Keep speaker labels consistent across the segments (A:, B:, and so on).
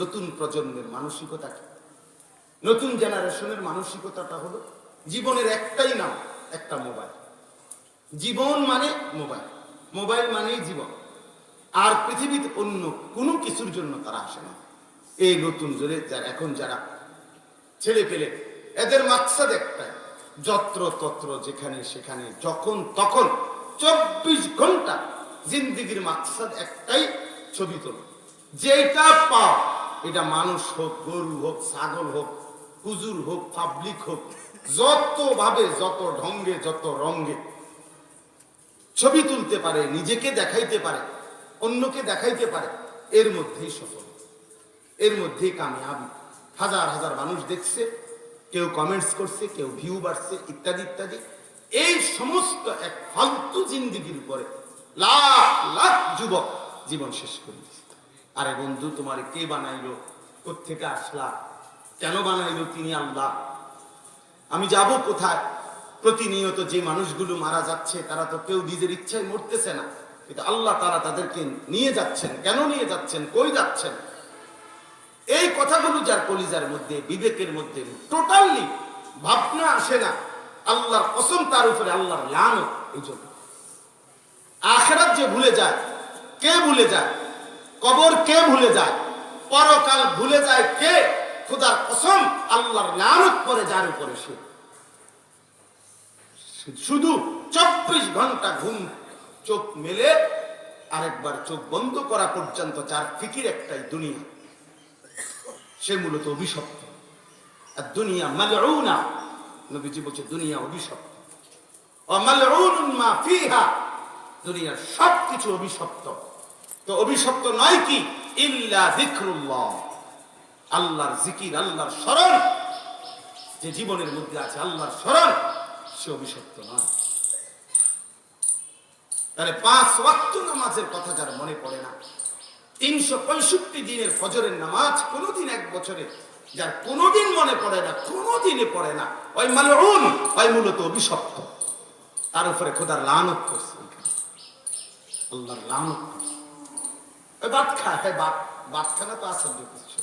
A: নতুন প্রজন্মের মানসিকতা কি? নতুন জেনারেশনের মানসিকতাটা হলো জীবনের একটাই নাম, একটা মোবাইল। জীবন মানে মোবাইল। মোবাইল মানেই জীবন। আর পৃথিবীতে অন্য কোনো কিছুর জন্য তারা আসে না। এই নতুন জোরে যারা এখন যারা ছেলে পেলে, এদের মাকসাদ একটাই, যত্র তত্র যেখানে সেখানে, যখন তখন চব্বিশ ঘণ্টা জিন্দিগির মাকসাদ একটাই ছবি তোলা। যেটা পাও এটা মানুষ হোক, গরু হোক, ছাগল হোক, হুজুর হোক পাবলিক হোক যত ভাবে যত ঢঙ্গে, যত রঙ্গে ছবি তুলতে পারে, নিজেকে দেখাইতে পারে, অন্যকে দেখাইতে পারে, এর মধ্যেই সফল। এর মধ্যেই কামিয়াবি। হাজার হাজার মানুষ দেখছে, কেউ কমেন্টস করছে, কেউ ভিউ বাড়ছে, ইত্যাদি ইত্যাদি। এই সমস্ত এক ফালতু জিন্দিগির উপরে লাখ লাখ যুবক জীবন শেষ করে আরে বন্ধু, তোমার কে বানাইলো? কোথেকে আসলা? কেন বানাইলো তিনি আল্লাহ? আমি যাব কোথায়? প্রতিনিয়ত যে মানুষগুলো মারা যাচ্ছে, তারা তো কেউ নিজের ইচ্ছায় মরতেছে না। কিন্তু আল্লাহ তারা তাদেরকে নিয়ে যাচ্ছেন। কেন নিয়ে যাচ্ছেন? কই যাচ্ছেন? এই কথাগুলো যার কলিজার মধ্যে, বিবেকের মধ্যে টোটালি ভাবনা আসে না। আল্লাহর কসম, তার উপরে আল্লাহর লান এই জন্য। আখেরাত যে ভুলে যায়, কে ভুলে যায়? কবর কে ভুলে যায়? পরকাল ভুলে যায় কে? খুদার কসম, আল্লাহর লানত পরে যার উপরে সে। শুধু চব্বিশ ঘণ্টা ঘুম, চোখ মেলে, আরেকবার চোখ বন্ধ করা পর্যন্ত যার ফিকির একটাই দুনিয়া। সে মূলত অভিশপ্ত। আর দুনিয়া মালউনা, নবীজি বলছে দুনিয়া অভিশপ্ত। ও মালউনুন মা ফিহা, দুনিয়ার সবকিছু অভিশপ্ত। তো অভিশপ্ত নয় কি? ইল্লা আল্লাহর জিকির, আল্লাহর স্মরণ। যে জীবনের মধ্যে আছে আল্লাহর স্মরণ, সে অভিশপ্ত নয়। তাহলে পাঁচ ওয়াক্ত নামাজের কথা যার মনে পড়ে না। তিনশো পঁয়ষট্টি দিনের ফজরের নামাজ কোনোদিন এক বছরে, যার কোনোদিন মনে পড়ে না কোনোদিনে পড়ে না। ওই মালউন, ওই মূলত অভিশপ্ত। তার উপরে খোদার লানত করছে। আল্লাহর লানত করছে। ভাত খায় হ্যাঁ ভাত ভাত খানা তো আসার কিছু।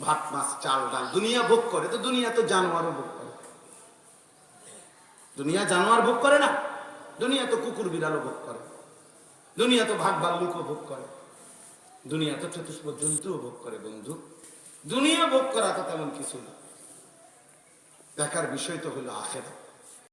A: ভাত, মাছ, চাল, ডাল, দুনিয়া ভোগ করে, তো দুনিয়া তো জানোয়ারও ভোগ করে। দুনিয়া জানোয়ার ভোগ করে না, দুনিয়া তো কুকুর বিড়ালও ভোগ করে। দুনিয়া তো ভাগ ভাল্লুকও ভোগ করে। দুনিয়া তো চতুষ্প জন্তুও ভোগ করে, বন্ধু। দুনিয়া ভোগ করা তো তেমন কিছু না। দেখার বিষয় তো হলো আখেরা